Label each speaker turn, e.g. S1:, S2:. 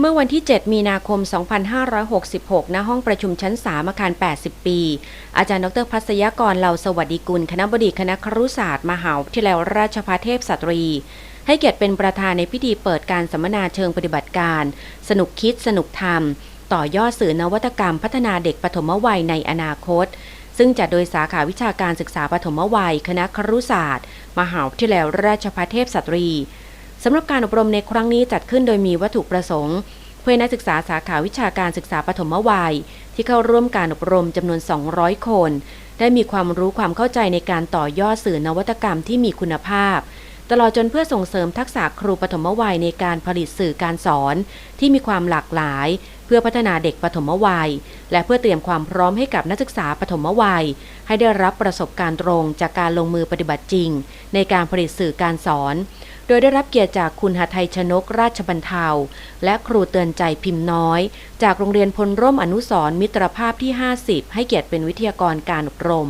S1: เมื่อวันที่ 7 มีนาคม 2566 ณ ห้องประชุมชั้น 3 อาคาร 80 ปี อาจารย์ ดรพัศยกรเหล่าสวัสดิกุล คณะบดีคณะครุศาสตร์ มหาวิทยาลัยราชภัฏเทพสตรี ให้เกียรติเป็นประธานในพิธีเปิดการสัมมนาเชิงปฏิบัติการ สนุกคิดสนุกทำต่อยอดสื่อนวัตกรรมพัฒนาเด็กปฐมวัยในอนาคต ซึ่งจัดโดยสาขาวิชาการศึกษาปฐมวัย คณะครุศาสตร์ มหาวิทยาลัยราชภัฏเทพสตรี สำหรับการอบรมในครั้งนี้จัดขึ้นโดยมีวัตถุประสงค์เพื่อนักศึกษาสาขาวิชาการศึกษาปฐมวัย ที่เข้าร่วมการอบรมจำนวน 200 คน ได้มีความรู้ความเข้าใจในการต่อยอดสื่อนวัตกรรมที่มีคุณภาพ ตลอดจนเพื่อส่งเสริมทักษะครูปฐมวัยในการผลิตสื่อการสอน ที่มีความหลากหลาย เพื่อพัฒนาเด็กปฐมวัย และเพื่อเตรียมความพร้อมให้กับนักศึกษาปฐมวัย ให้ได้รับประสบการณ์ตรงจากการลงมือปฏิบัติจริง ในการผลิตสื่อการสอน โดยได้รับเกียรติจากคุณหทัยชนกราชบรรเทา และครูเตือนใจพิมพ์น้อย จากโรงเรียนพลร่มอนุสรมิตรภาพที่ 50 ให้เกียรติเป็นวิทยากรการอบรม